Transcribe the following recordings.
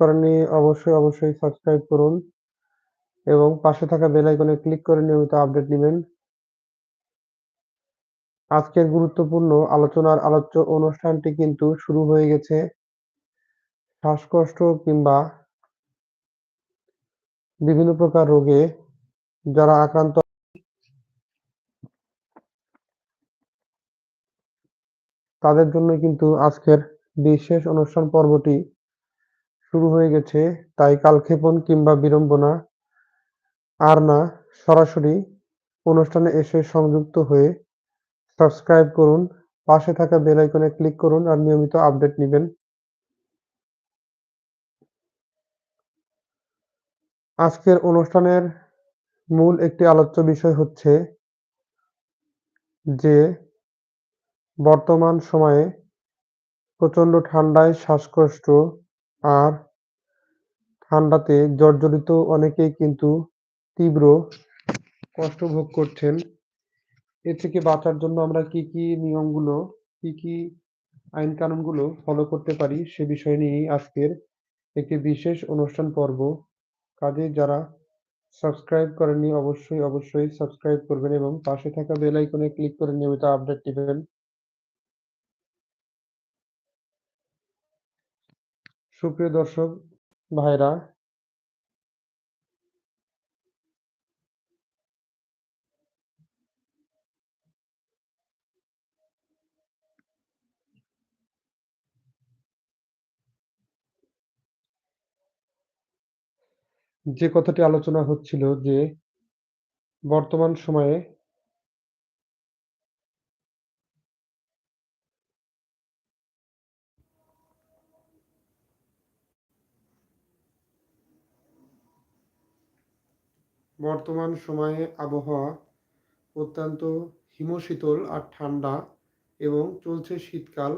করেননি অবশ্যই, অবশ্যই সাবস্ক্রাইব করুন এবং পাশে থাকা বেল আইকনে ক্লিক করে নিয়মিত আপডেট নেবেন আজকের গুরুত্বপূর্ণ আলোচনার আলোচ্য অনুষ্ঠানটি কিন্তু শুরু হয়ে গেছে। শ্বাসকষ্ট কিংবা বিভিন্ন প্রকার রোগে যারা আক্রান্ত তাদের জন্য কিন্তু আজকের বিশেষ অনুষ্ঠান পর্বটি শুরু হয়ে গেছে। তাই কালক্ষেপণ কিংবা বিড়ম্বনা আর না, সরাসরি অনুষ্ঠানে এসে সংযুক্ত হয়ে সাবস্ক্রাইব করুন, পাশে থাকা বেল আইকনে ক্লিক করুন আর নিয়মিত আপডেট নেবেন। আজকের অনুষ্ঠানের মূল একটি আলোচ্য বিষয় হচ্ছে যে, বর্তমান সময়ে প্রচণ্ড ঠান্ডায় শ্বাসকষ্ট আর ঠান্ডাতে জর্জরিত অনেকেই কিন্তু তীব্র কষ্ট ভোগ করছেন। এ থেকে বাঁচার জন্য আমরা কি কি নিয়মগুলো, কি কি আইন কানুনগুলো ফলো করতে পারি সে বিষয় নিয়েই আজকের একটি বিশেষ অনুষ্ঠান পর্ব। কাজে যারা সাবস্ক্রাইব করেননি অবশ্যই অবশ্যই সাবস্ক্রাইব করবেন এবং পাশে থাকা বেল আইকনে ক্লিক করে নিয়মিত আপডেট দিবেন। সুপ্রিয় দর্শক ভাইরা? যে কথাটি আলোচনা হচ্ছিল যে বর্তমান সময়ে বর্তমান সময়ে আবহাওয়া অত্যন্ত হিমশীতল আর ঠান্ডা এবং চলছে শীতকাল।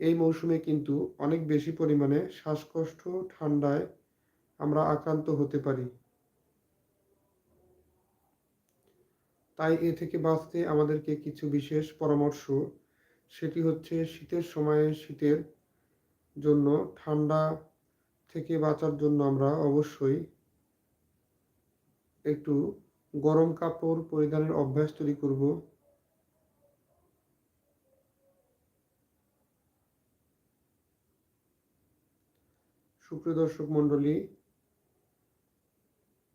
এই মৌসুমে কিন্তু অনেক বেশি পরিমাণে শ্বাসকষ্ট, ঠান্ডায় আমরা আক্রান্ত হতে পারি। তাই এ থেকে বাঁচতে আমাদেরকে কিছু বিশেষ পরামর্শ, সেটি হচ্ছে শীতের সময়ে শীতের জন্য ঠান্ডা থেকে বাঁচার জন্য আমরা অবশ্যই একটু গরম কাপড় পরিধানের অভ্যাস তৈরি করব। সুপ্রিয় দর্শক মণ্ডলী,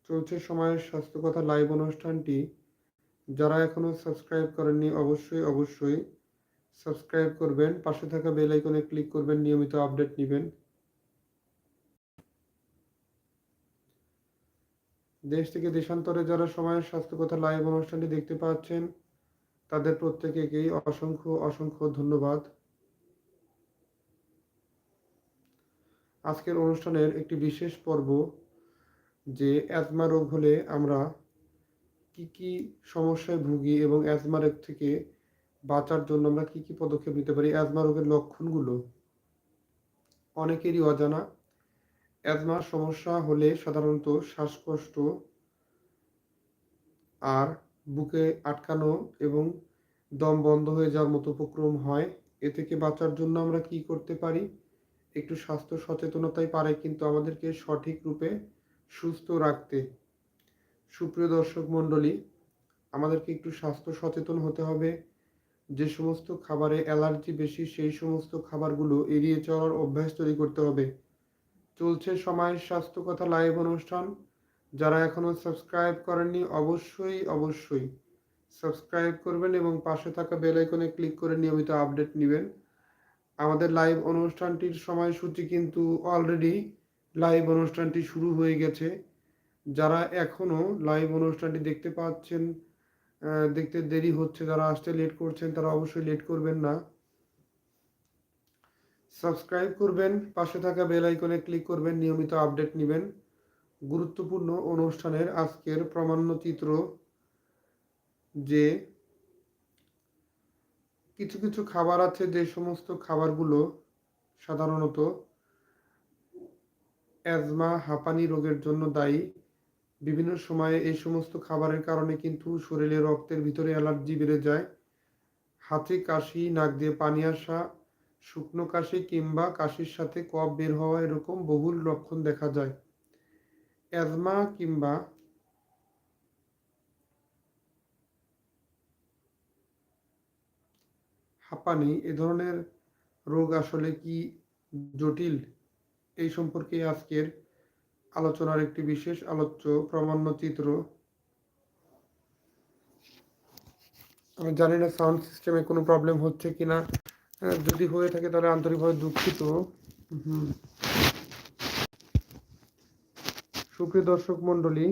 চলছে সময়ের স্বাস্থ্য কথা লাইভ অনুষ্ঠানটি। যারা এখনও সাবস্ক্রাইব করেননি, অবশ্যই অবশ্যই সাবস্ক্রাইব করবেন। পাশে থাকা বেল আইকনে ক্লিক করবেন, নিয়মিত আপডেট নেবেন। দেশ থেকে দেশান্তরে যারা সময়ের স্বাস্থ্য কথা লাইভ অনুষ্ঠানটি দেখতে পাচ্ছেন, তাদের প্রত্যেকেকেই অসংখ্য অসংখ্য ধন্যবাদ। আজকের অনুষ্ঠানের একটি বিশেষ পর্ব, যে অ্যাজমা রোগ হলে আমরা কি কি সমস্যায় ভুগি এবং অ্যাজমা রোগ থেকে বাঁচার জন্য আমরা কি কি পদক্ষেপ নিতে পারি অ্যাজমা রোগের লক্ষণগুলো অনেকেরই অজানা। অ্যাজমার সমস্যা হলে সাধারণত শ্বাসকষ্ট আর বুকে আটকানো এবং দম বন্ধ হয়ে যাওয়ার মতো উপক্রম হয়। এ থেকে বাঁচার জন্য আমরা কি করতে পারি? একটু স্বাস্থ্য সচেতনতাই পারে কিন্তু আমাদেরকে সঠিক রূপে সুস্থ রাখতে। সুপ্রিয় দর্শক মণ্ডলী, আমাদেরকে একটু স্বাস্থ্য সচেতন হতে হবে। যে সমস্ত খাবারে অ্যালার্জি বেশি, সেই সমস্ত খাবারগুলো এড়িয়ে চলার অভ্যাস তৈরি করতে হবে। চলছে সময়ের স্বাস্থ্য কথা লাইভ অনুষ্ঠান। যারা এখনও সাবস্ক্রাইব করেননি, অবশ্যই অবশ্যই সাবস্ক্রাইব করবেন এবং পাশে থাকা বেল আইকনে ক্লিক করে নিয়মিত আপডেট নেবেন। আমাদের লাইভ অনুষ্ঠানটির সময়সূচি কিন্তু অলরেডি লাইভ অনুষ্ঠানটি শুরু হয়ে গেছে। যারা এখনও লাইভ অনুষ্ঠানটি দেখতে পাচ্ছেন দেখতে দেরি হচ্ছে, যারা আসতে লেট করছেন, তারা অবশ্যই লেট করবেন না। সাবস্ক্রাইব করবেন, পাশে থাকা বেল আইকনে ক্লিক করবেন, নিয়মিত আপডেট নেবেন। গুরুত্বপূর্ণ অনুষ্ঠানের আজকের প্রামাণ্য চিত্র যে কিছু কিছু খাবার আছে, যে সমস্ত খাবারগুলো সাধারণত অ্যাজমা হাঁপানি রোগের জন্য দায়ী। বিভিন্ন সময়ে এই সমস্ত খাবারের কারণে কিন্তু শরীরে রক্তের ভিতরে অ্যালার্জি বেড়ে যায়। হাতে কাশি, নাক দিয়ে পানি আসা শুকনো কাশি কিংবা কাশির সাথে কফ বের হওয়া এরকম বহুল লক্ষণ দেখা যায়। অ্যাজমা কিংবা হাঁপানি, এ ধরনের রোগ আসলে কি জটিল? এই সম্পর্কে আজকের আলোচনার একটি বিশেষ আলোচ্য প্রামাণ্য চিত্র আমি জানি না, সাউন্ড সিস্টেমে কোনো প্রবলেম হচ্ছে কিনা। যদি হয়ে থাকে তাহলে আন্তরিকভাবে দুঃখিত। সুপ্রিয় দর্শক মণ্ডলী,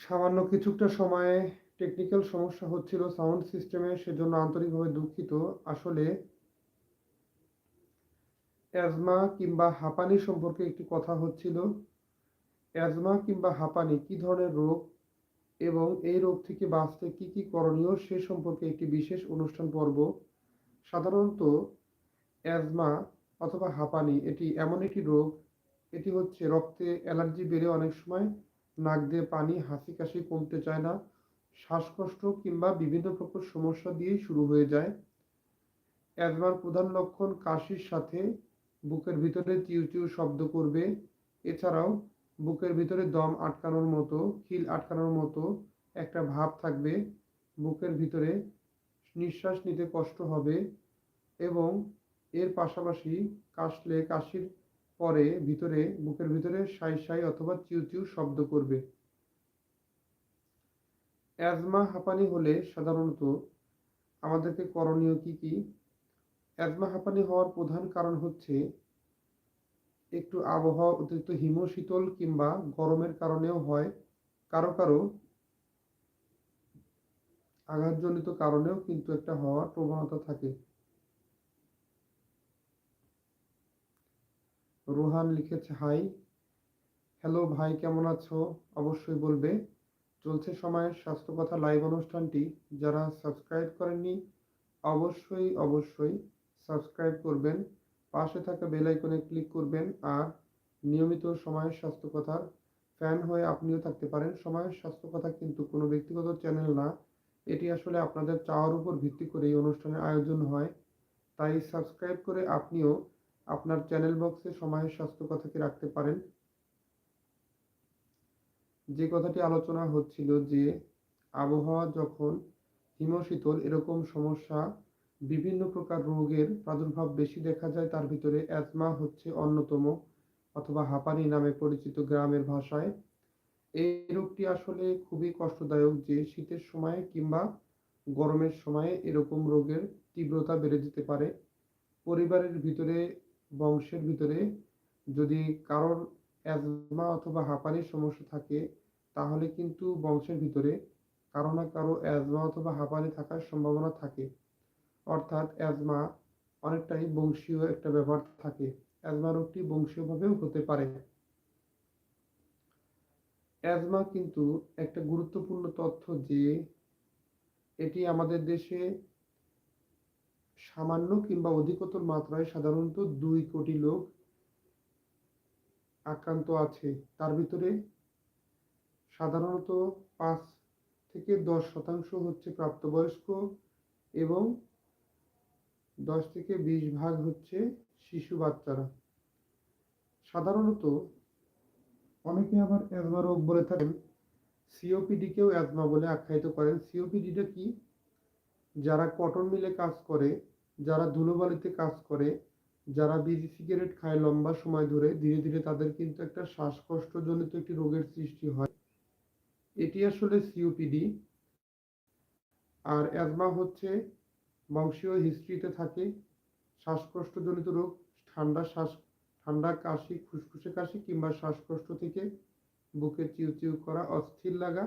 সামান্য কিছুটা সময়ে টেকনিক্যাল সমস্যা হচ্ছিল সাউন্ড সিস্টেমে সেজন্য আন্তরিকভাবে দুঃখিত। আসলে অ্যাজমা কিংবা হাঁপানি সম্পর্কে একটি কথা হচ্ছিল। অ্যাজমা কিংবা হাঁপানি কি ধরনের রোগ? এবং এই রোগ থেকে বাঁচতে কি কি করণীয় সে সম্পর্কে একটি বিশেষ অনুষ্ঠান পর্ব। সাধারণত অ্যাজমা অথবা হাঁপানি, এটি এমন একটি রোগ। এটি হচ্ছে রক্তে অ্যালার্জি বেড়ে অনেক সময় নাক দিয়ে পানি হাসি কাশি কমতে চায় না, শ্বাসকষ্ট কিংবা বিভিন্ন প্রকার সমস্যা দিয়েই শুরু হয়ে যায়। অ্যাজমার প্রধান লক্ষণ কাশির সাথে বুকের ভিতরে চিউ চিউ শব্দ করবে। এছাড়াও বুকের ভিতরে দম আটকানোর মতো, খিল আটকানোর মতো একটা ভাব থাকবে। বুকের ভিতরে নিঃশ্বাস নিতে কষ্ট হবে এবং এর পাশাপাশি কাশলে কাশির পরে ভিতরে, বুকের ভিতরে সাই সাই অথবা চিউ চিউ শব্দ করবে। অ্যাজমা হাঁপানি হলে সাধারণত আমাদেরকে করণীয় কি কি? অ্যাজমা হাঁপানি হওয়ার প্রধান কারণ হচ্ছে একটু আবহাওয়া অতিরিক্ত হিমশীতল কিংবা গরমের কারণেও হয়, কারও কারও আঘাতজনিত কারণেও কিন্তু একটা হওয়ার প্রবণতা থাকে। রোহান লিখেছে, হাই। হ্যালো ভাই, কেমন আছো? অবশ্যই বলবে। চলছে সময়ের স্বাস্থ্য কথা লাইভ অনুষ্ঠানটি। যারা সাবস্ক্রাইব করেননি, অবশ্যই অবশ্যই সাবস্ক্রাইব করবেন। পাশে থাকা বেল আইকনে ক্লিক করবেন আর নিয়মিত সময়ের স্বাস্থ্য কথার ফ্যান হয়ে আপনিও থাকতে পারেন। সময়ের স্বাস্থ্য কথা কিন্তু কোনো ব্যক্তিগত চ্যানেল না। এটি আসলে আপনাদের চাওয়ার উপর ভিত্তি করে এই অনুষ্ঠানের আয়োজন হয়। তাই সাবস্ক্রাইব করে আপনিও আপনার চ্যানেল বক্সে সময়ের স্বাস্থ্য কথাকে রাখতে পারেন। যে কথাটি আলোচনা হচ্ছিল যে, আবহাওয়া যখন হিমশীতল, এরকম সমস্যা বিভিন্ন প্রকার রোগের প্রাদুর্ভাব বেশি দেখা যায়, তার ভিতরে অ্যাজমা হচ্ছে অন্যতম অথবা হাঁপানি নামে পরিচিত গ্রামের ভাষায়। এই রোগটি আসলে খুবই কষ্টদায়ক যে শীতের সময় কিংবা গরমের সময়ে এরকম রোগের তীব্রতা বেড়ে যেতে পারে। পরিবারের ভিতরে, বংশের ভিতরে যদি কারোর অ্যাজমা অথবা হাঁপানির সমস্যা থাকে, তাহলে কিন্তু বংশের ভিতরে কারও না কারও অ্যাজমা অথবা হাঁপানি থাকার সম্ভাবনা থাকে। অর্থাৎ অ্যাজমা অনেকটাই বংশীয় একটা ব্যাপার থাকে। অ্যাজমা রোগটি বংশীয়ভাবেও হতে পারে। অ্যাজমা কিন্তু একটা গুরুত্বপূর্ণ তথ্য যে, এটি আমাদের দেশে সামান্য কিংবা অধিকতর মাত্রায় সাধারণত দুই কোটি লোক আক্রান্ত আছে। তার ভিতরে সাধারণত পাঁচ থেকে দশ শতাংশ হচ্ছে প্রাপ্তবয়স্ক এবং দশ থেকে বিশ ভাগ হচ্ছে শিশু বাচ্চারা। সাধারণত অনেকে আবার অ্যাজমা রোগ বলে থাকেন। সিওপিডিকেও অ্যাজমা বলে আখ্যায়িত করেন। সিওপিডিটা কি? যারা কটন মিলে কাজ করে, যারা ধুলোবালিতে কাজ করে, যারা বিড়ি সিগারেট খায় লম্বা সময় ধরে, ধীরে ধীরে তাদের কিন্তু একটা শ্বাসকষ্টজনিত একটি রোগের সৃষ্টি হয়। এটি আসলে সিওপিডি আর অ্যাজমা হচ্ছে বংশীয় হিস্ট্রিতে থাকে, শ্বাসকষ্টজনিত রোগ, ঠান্ডা শ্বাস, ঠান্ডা কাশি ফুসফুসে কাশি কিংবা শ্বাসকষ্ট থেকে বুকে চিউ চিউ করা অস্থির লাগা,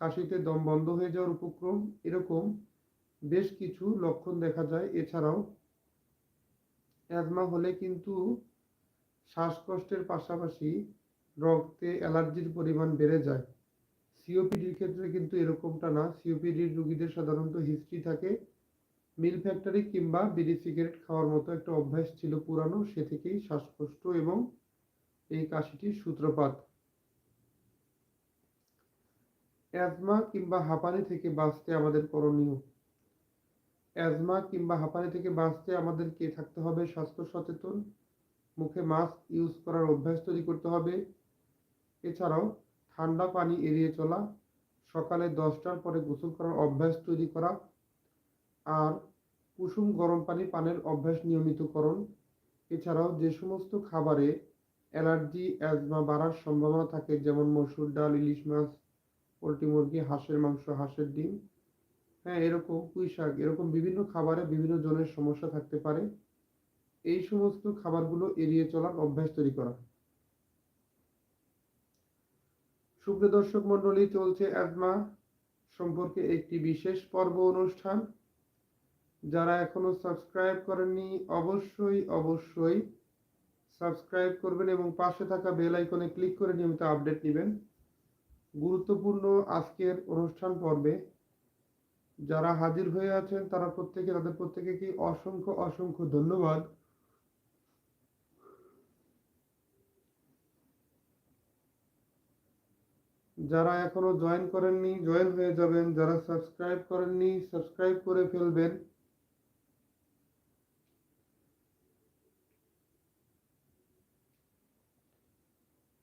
কাশিতে দম বন্ধ হয়ে যাওয়ার উপক্রম, এরকম বেশ কিছু লক্ষণ দেখা যায়। এছাড়াও অ্যাজমা হলে কিন্তু শ্বাসকষ্টের পাশাপাশি রক্তে অ্যালার্জির পরিমাণ বেড়ে যায়। সিওপিডির ক্ষেত্রে কিন্তু এরকমটা না। সিওপিডির রুগীদের সাধারণত হিস্ট্রি থাকে মিল ফ্যাক্টরি কিংবা বিড়ি সিগারেট খাওয়ার মতো একটা অভ্যাস ছিল পুরানো, সে থেকেই শ্বাসকষ্ট এবং এই কাশিটির সূত্রপাত। অ্যাজমা কিংবা হাঁপানি থেকে বাঁচতে আমাদের করণীয়। অ্যাজমা কিংবা হাঁপানি থেকে বাঁচতে আমাদেরকে থাকতে হবে স্বাস্থ্য সচেতন, মুখে মাস্ক ইউজ করার অভ্যাস তৈরি করতে হবে। এছাড়াও ঠান্ডা পানি এড়িয়ে চলা, সকালে দশটার পরে গোসল করার অভ্যাস তৈরি করা আর কুসুম গরম পানি পানের অভ্যাস নিয়মিতকরণ। এছাড়াও যে সমস্ত খাবারে অ্যালার্জি, অ্যাজমা বাড়ার সম্ভাবনা থাকে, যেমন মসুর ডাল, ইলিশ মাছ, পোলট্রি মুরগি, হাঁসের মাংস, হাঁসের ডিম হ্যাঁ এরকম পুঁই শাক, এরকম বিভিন্ন খাবারে বিভিন্ন জনের সমস্যা থাকতে পারে। এই সমস্ত খাবারগুলো এড়িয়ে চলার অভ্যাস তৈরি করা। সুপ্রিয় দর্শক মণ্ডলী, চলছে অ্যাজমা সম্পর্কে একটি বিশেষ পর্ব অনুষ্ঠান। যারা এখনও সাবস্ক্রাইব করেননি, অবশ্যই অবশ্যই সাবস্ক্রাইব করবেন এবং পাশে থাকা বেল আইকনে ক্লিক করে নিয়মিত আপডেট নেবেন। গুরুত্বপূর্ণ আজকের অনুষ্ঠান পর্বে যারা হাজির হয়ে আছেন, তারা প্রত্যেকে, তাদের প্রত্যেকে কি অসংখ্য অসংখ্য ধন্যবাদ। যারা এখনও জয়েন করেননি, জয়েন হয়ে যাবেন। যারা সাবস্ক্রাইব করেননি, সাবস্ক্রাইব করে ফেলবেন।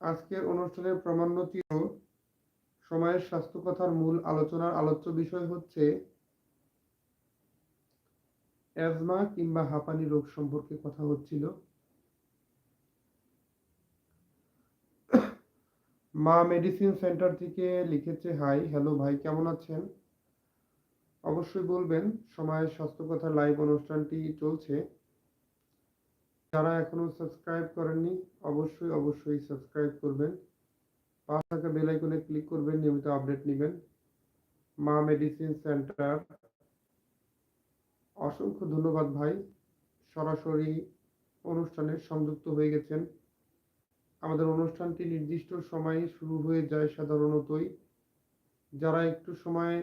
আজকের অনুষ্ঠানের প্রামাণ্য ছিল সময়ের স্বাস্থ্য কথার মূল আলোচনার আলোচ্য বিষয় হচ্ছে অ্যাজমা কিংবা হাঁপানি রোগ সম্পর্কে কথা হচ্ছিল। মা মেডিসিন সেন্টার থেকে লিখেছে, হাই, হ্যালো ভাই, কেমন আছেন? অবশ্যই বলবেন, সময়ের স্বাস্থ্য কথা লাইভ অনুষ্ঠানটি চলছে। যারা এখনও সাবস্ক্রাইব করেননি, অবশ্যই অবশ্যই সাবস্ক্রাইব করবেন। পাঁচ থাকা বেল আইকনে ক্লিক করবেন, নিয়মিত আপডেট নেবেন। মা মেডিসিন সেন্টার অসংখ্য ধন্যবাদ ভাই। সরাসরি অনুষ্ঠানে সংযুক্ত হয়ে গেছেন। আমাদের অনুষ্ঠানটি নির্দিষ্ট সময়ে শুরু হয়ে যায় সাধারণতই। যারা একটু সময়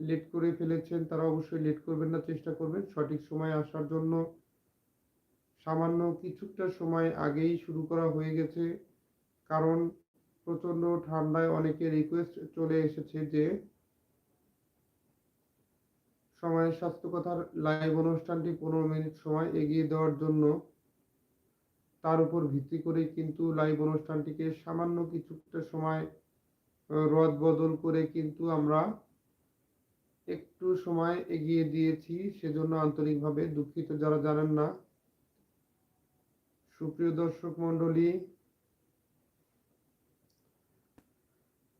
লেট করে ফেলেছেন, তারা অবশ্যই লেট করবেন না, চেষ্টা করবেন। সঠিক সময়ে আসার জন্য সামান্য কিছুটা সময় আগেই শুরু করা হয়ে গেছে, কারণ প্রচণ্ড ঠান্ডায় অনেকে রিকোয়েস্ট চলে এসেছে যে সময়ের স্বাস্থ্য কথার লাইভ অনুষ্ঠানটি পনেরো মিনিট সময় এগিয়ে দেওয়ার জন্য তার উপর ভিত্তি করে কিন্তু লাইভ অনুষ্ঠানটিকে সামান্য কিছুটা সময় রদ বদল করে কিন্তু আমরা একটু সময় এগিয়ে দিয়েছি। সেজন্য আন্তরিকভাবে দুঃখিত যারা জানেন না। সুপ্রিয় দর্শক মণ্ডলী,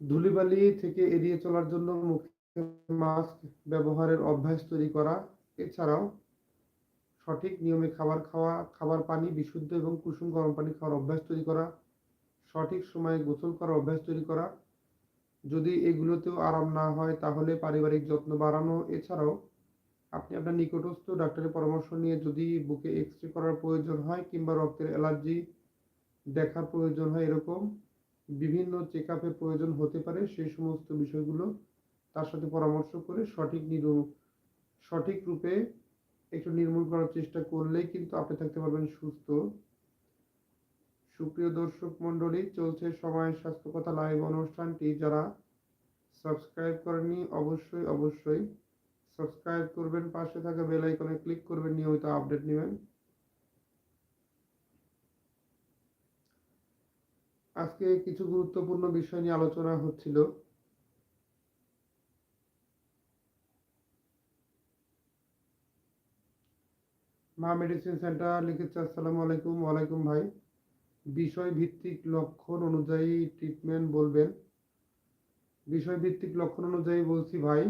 ধুলিবালি থেকে এড়িয়ে চলার জন্য মুখে মাস্ক ব্যবহারের অভ্যাস তৈরি করা, এছাড়াও সঠিক নিয়মে খাবার খাওয়া, খাবার পানি, বিশুদ্ধ এবং কুসুম গরম পানি খাওয়ার অভ্যাস তৈরি করা, সঠিক সময়ে গোসল করার অভ্যাস তৈরি করা। যদি এগুলোতেও আরাম না হয়, তাহলে পারিবারিক যত্ন বাড়ানো, এছাড়াও আপনি আপনার নিকটস্থ ডাক্তারের পরামর্শ নিয়ে যদি বুকে এক্স রে করার প্রয়োজন হয় কিংবা রক্তের অ্যালার্জি দেখার প্রয়োজন হয় এরকম বিভিন্ন চেক আপের প্রয়োজন হতে পারে, সেই সমস্ত বিষয়গুলো তার সাথে পরামর্শ করে সঠিক নিরু, সঠিক রূপে একটু নির্মূল করার চেষ্টা করলেই কিন্তু আপনি থাকতে পারবেন সুস্থ। সুপ্রিয় দর্শক মণ্ডলী, চলছে সময় স্বাস্থ্য কথা লাইভ অনুষ্ঠানটি। যারা সাবস্ক্রাইব করেননি, অবশ্যই অবশ্যই সাবস্ক্রাইব করবেন, পাশে থাকা বেল আইকনে ক্লিক করবেন, নিয়মিত আপডেট নেবেন। আজকে কিছু গুরুত্বপূর্ণ বিষয় নিয়ে আলোচনা হচ্ছিল। মা মেডিসিন সেন্টার লিখেছে, আসসালামু আলাইকুম, ওয়ালাইকুম ভাই। বিষয় ভিত্তিক লক্ষণ অনুযায়ী ট্রিটমেন্ট বলবেন। বিষয় ভিত্তিক লক্ষণ অনুযায়ী বলছি ভাই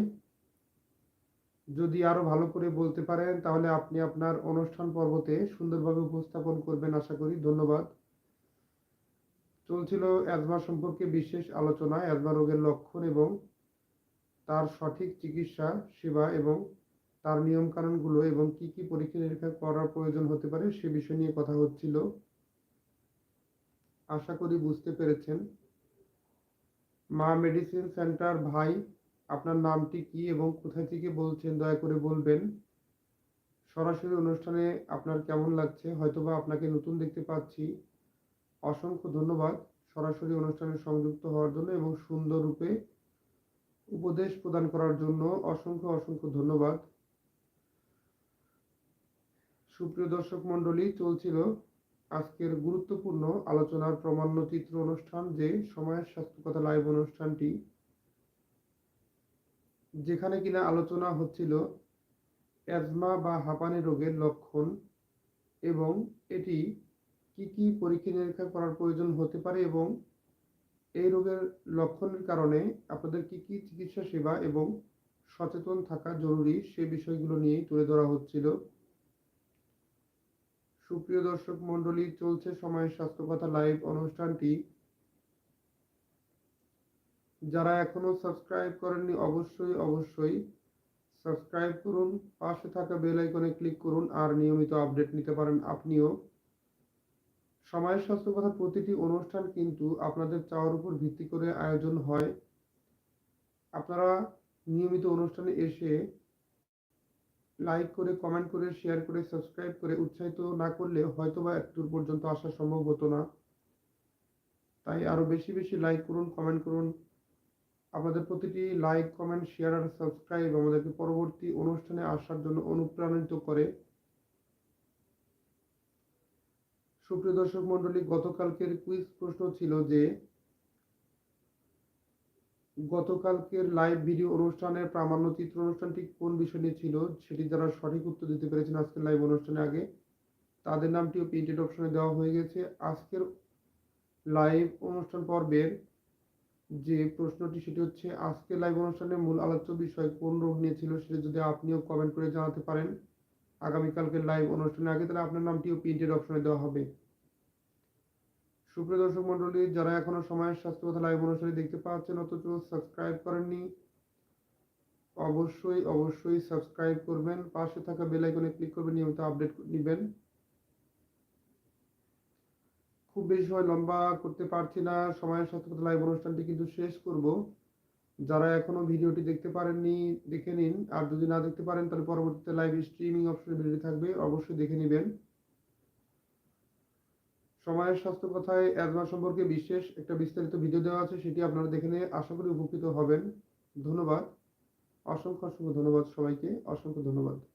যদি আরও ভালো করে বলতে পারেন, তাহলে আপনি আপনার অনুষ্ঠান পর্বতে সুন্দরভাবে উপস্থাপন করবেন আশা করি। ধন্যবাদ। চলছিল অ্যাজমা সম্পর্কে বিশেষ আলোচনা, অ্যাজমা রোগের লক্ষণ এবং তার সঠিক চিকিৎসা, সেবা এবং তার নিয়মকানুনগুলো এবং কি কি পরীক্ষা নিরীক্ষা করার প্রয়োজন হতে পারে সে বিষয় নিয়ে কথা হচ্ছিল। আশা করি বুঝতে পেরেছেন। মা মেডিসিন সেন্টার ভাই আপনার নামটি কি এবং কোথা থেকে বলছেন, দয়া করে বলবেন। সরাসরি অনুষ্ঠানে আপনার কেমন লাগছে? হয়তোবা আপনাকে নতুন দেখতে পাচ্ছি। অসংখ্য ধন্যবাদ সরাসরি অনুষ্ঠানে সংযুক্ত হওয়ার জন্য এবং সুন্দর রূপে উপদেশ প্রদান করার জন্য অসংখ্য অসংখ্য ধন্যবাদ। সুপ্রিয় দর্শক মণ্ডলী, চলছিল আজকের গুরুত্বপূর্ণ আলোচনার প্রামাণ্যচিত্র অনুষ্ঠান যে সময়ের স্বাস্থ্যকথা লাইভ অনুষ্ঠানটি। যেখানে কিনা আলোচনা হচ্ছিল অ্যাজমা বা হাঁপানি রোগের লক্ষণ এবং এটি কি কি পরীক্ষা নিরীক্ষা করার প্রয়োজন হতে পারে এবং এই রোগের লক্ষণের কারণে আপনাদের কি কি চিকিৎসা সেবা এবং সচেতন থাকা জরুরি সে বিষয়গুলো নিয়েই তুলে ধরা হচ্ছিল। সুপ্রিয় দর্শক মণ্ডলী, চলছে সময়ের স্বাস্থ্য কথা লাইভ অনুষ্ঠানটি। যারা এখনও সাবস্ক্রাইব করেননি, অবশ্যই অবশ্যই সাবস্ক্রাইব করুন, পাশে থাকা বেল আইকনে ক্লিক করুন, আর নিয়মিত আপডেট নিতে পারেন আপনিও। সময়ের স্বাস্থ্য কথা প্রতিটি অনুষ্ঠান কিন্তু আপনাদের চাওয়ার উপর ভিত্তি করে আয়োজন হয়। আপনারা নিয়মিত অনুষ্ঠানে এসে লাইক করে কমেন্ট করে শেয়ার করে সাবস্ক্রাইব করে উৎসাহিত না করলে হয়তো বা দূর পর্যন্ত আসা সম্ভব হতো না। তাই আরও বেশি বেশি লাইক করুন কমেন্ট করুন আপনাদের প্রতিটি লাইক কমেন্ট শেয়ার আর সাবস্ক্রাইব আমাদেরকে পরবর্তী অনুষ্ঠানে আসার জন্য অনুপ্রাণিত করে। সুপ্রিয় দর্শক মণ্ডলী, গতকালকের কুইজ প্রশ্ন ছিল যে, গতকালকের লাইভ ভিডিও অনুষ্ঠানের প্রামাণ্য চিত্র অনুষ্ঠানটি কোন বিষয় নিয়ে ছিল? সেটি যারা সঠিক উত্তর দিতে পেরেছেন আজকের লাইভ অনুষ্ঠানে আগে, তাদের নামটিও প্রিন্টেড অপশনে দেওয়া হয়ে গেছে। আজকের লাইভ অনুষ্ঠান পর্বের যে প্রশ্নটি সেটি হচ্ছে, আজকের লাইভ অনুষ্ঠানের মূল আলোচ্য বিষয় কোন রোগ নিয়ে ছিল সেটা যদি আপনিও কমেন্ট করে জানাতে পারেন। আগামীকালকের লাইভ অনুষ্ঠানে আগে তাহলে আপনার নামটিও প্রিন্টেড অপশনে দেওয়া হবে। সুপ্রিয় দর্শক মন্ডলী যারা এখনও সময়ের স্বাস্থ্য কথা লাইভ অনুষ্ঠানে দেখতে পাচ্ছেন, অথচ সাবস্ক্রাইব করেননি, অবশ্যই অবশ্যই সাবস্ক্রাইব করবেন। পাশে থাকা বেল আইকনে ক্লিক করবেন নিয়মিত আপডেট নেবেন। খুব বেশি সময় লম্বা করতে পারছি না। সময়ের কথা লাইভ অনুষ্ঠানটি কিন্তু শেষ করব। যারা এখনও ভিডিওটি দেখতে পারেননি, দেখে নিন। আর যদি না দেখতে পারেন, তাহলে পরবর্তীতে লাইভ স্ট্রিমিং অপশনে ভিডিওটি থাকবে, অবশ্যই দেখে নেবেন। সময়ের স্বাস্থ্য কথায় অ্যাজমা সম্পর্কে বিশেষ একটা বিস্তারিত ভিডিও দেওয়া আছে, সেটি আপনারা দেখে নিয়ে আশা করি উপকৃত হবেন। ধন্যবাদ। অসংখ্য অসংখ্য ধন্যবাদ সবাইকে। অসংখ্য ধন্যবাদ।